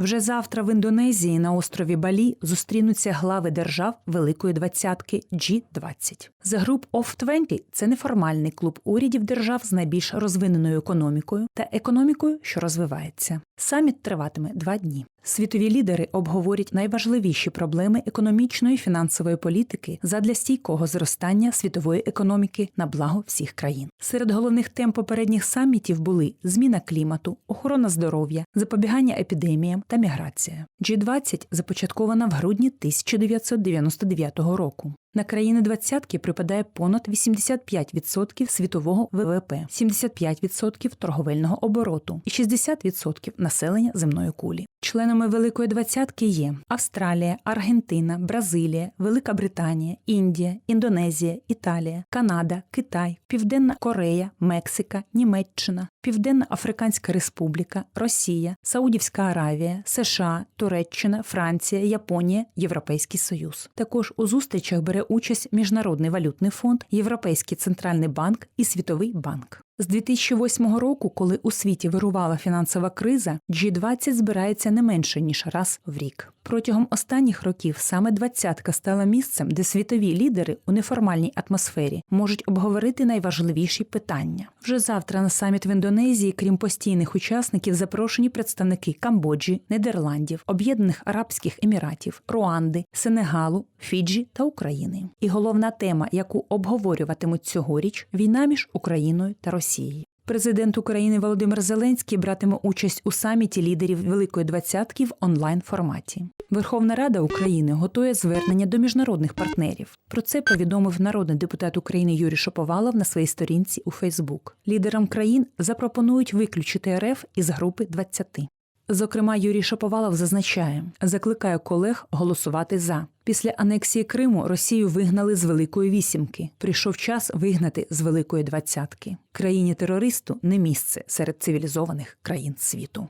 Вже завтра в Індонезії на острові Балі зустрінуться глави держав Великої двадцятки G20. The Group of 20 – це неформальний клуб урядів держав з найбільш розвиненою економікою та економікою, що розвивається. Саміт триватиме два дні. Світові лідери обговорять найважливіші проблеми економічної і фінансової політики задля стійкого зростання світової економіки на благо всіх країн. Серед головних тем попередніх самітів були зміна клімату, охорона здоров'я, запобігання епідеміям та міграція. G20 започаткована в грудні 1999 року. На країни двадцятки припадає понад 85% світового ВВП, 75% торговельного обороту і 60% населення земної кулі. Членами Великої двадцятки є Австралія, Аргентина, Бразилія, Велика Британія, Індія, Індонезія, Італія, Канада, Китай, Південна Корея, Мексика, Німеччина, Південна Африканська Республіка, Росія, Саудівська Аравія, США, Туреччина, Франція, Японія, Європейський Союз. Також у зустрічах бере участь Міжнародний валютний фонд, Європейський центральний банк і Світовий банк. З 2008 року, коли у світі вирувала фінансова криза, G20 збирається не менше ніж раз в рік. Протягом останніх років саме двадцятка стала місцем, де світові лідери у неформальній атмосфері можуть обговорити найважливіші питання. Вже завтра на саміт в Індонезії, крім постійних учасників, запрошені представники Камбоджі, Нідерландів, Об'єднаних Арабських Еміратів, Руанди, Сенегалу, Фіджі та України. І головна тема, яку обговорюватимуть цьогоріч, війна між Україною та Росією. Президент України Володимир Зеленський братиме участь у саміті лідерів Великої двадцятки в онлайн форматі. Верховна Рада України готує звернення до міжнародних партнерів. Про це повідомив народний депутат України Юрій Шоповалов на своїй сторінці у Фейсбук. Лідерам країн запропонують виключити РФ із групи 20. Зокрема, Юрій Шаповалов зазначає, закликає колег голосувати за. Після анексії Криму Росію вигнали з Великої вісімки. Прийшов час вигнати з Великої двадцятки. Країні терористу не місце серед цивілізованих країн світу.